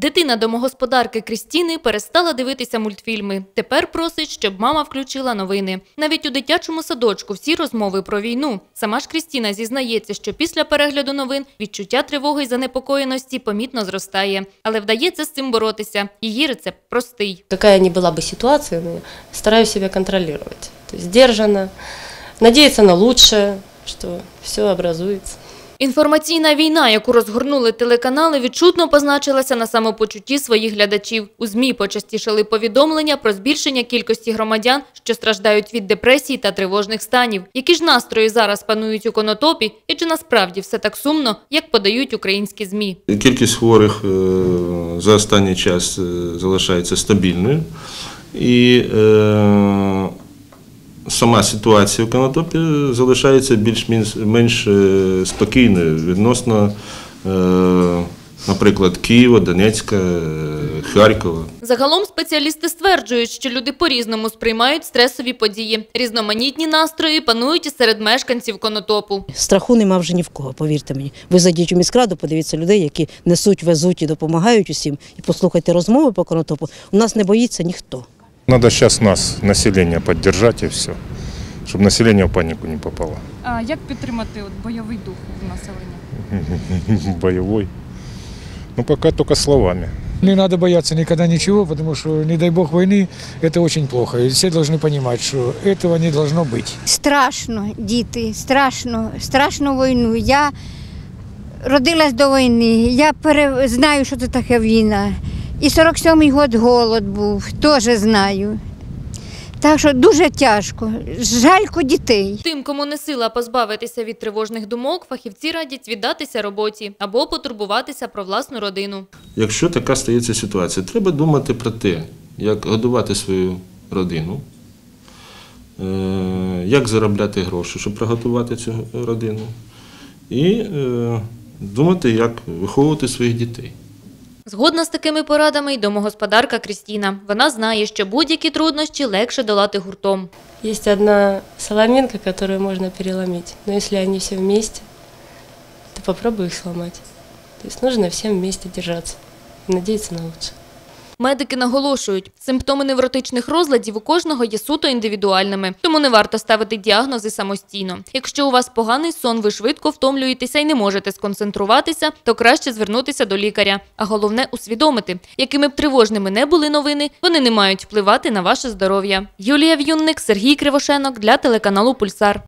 Дитина домогосподарки Крістіни перестала дивитися мультфільми. Тепер просить, щоб мама включила новини. Навіть у дитячому садочку всі розмови про війну. Сама ж Крістіна зізнається, що після перегляду новин відчуття тривоги й занепокоєності помітно зростає. Але вдається з цим боротися. Її рецепт простий. Какая ни была бы ситуация, но стараюсь себя контролировать. То есть сдержанно, на лучшее, что все образуется. Інформаційна війна, яку розгорнули телеканали, відчутно позначилася на самопочутті своїх глядачів. У ЗМІ почастішали повідомлення про збільшення кількості громадян, що страждають від депресії та тривожних станів. Які ж настрої зараз панують у конотопі, і чи насправді все так сумно, як подають українські ЗМІ? Кількість хворих е, за останній час е, залишається стабільною. І е, сама ситуація в Конотопі залишається більш-менш менш е, спокійною відносно, е, наприклад, Києва, Донецька, е, Харкова. Загалом спеціалісти стверджують, що люди по-різному сприймають стресові події. Різноманітні настрої панують і серед мешканців конотопу. Страху нема вже ні в кого, повірте мені. Ви зайдіть у міськраду, подивіться людей, які несуть, везуть і допомагають усім. І послухайте розмови по конотопу. У нас не боїться ніхто. Надо сейчас нас, население, поддержать и все, чтобы население в панику не попало. А як підтримати от бойовий дух у населення? Боевой. Ну, пока только словами. Не надо бояться никогда ничего, потому что, не дай бог, войны – это очень плохо. И все должны понимать, что этого не должно быть. Страшно, діти, страшно, страшно війну. Я родилась до війни, я пере... знаю, що це таке війна. І 47-й год голод був, теж знаю. Так що дуже тяжко. Жалько дітей. Тим, кому не сила позбавитися від тривожних думок, фахівці радять віддатися роботі або потурбуватися про власну родину. Якщо така стається ситуація, треба думати про те, як годувати свою родину, е, як заробляти гроші, щоб приготувати цю родину, і е, думати, як виховувати своїх дітей. Згодна з такими порадами й домогосподарка Крістіна. Вона знає, що будь-які труднощі легше долати гуртом. Є одна соломинка, которую можна переломить. Но если они все вместе, то попробуй их зламати. То есть нужно всем вместе держаться і надеяться на лучшее. Медики наголошують, симптоми невротичних розладів у кожного є суто індивідуальними, тому не варто ставити діагнози самостійно. Якщо у вас поганий сон, ви швидко втомлюєтеся і не можете сконцентруватися, то краще звернутися до лікаря. А головне усвідомити, якими б тривожними не були новини, вони не мають впливати на ваше здоров'я. Юлія В'юнник, Сергій Кривошенок для телеканалу Пульсар.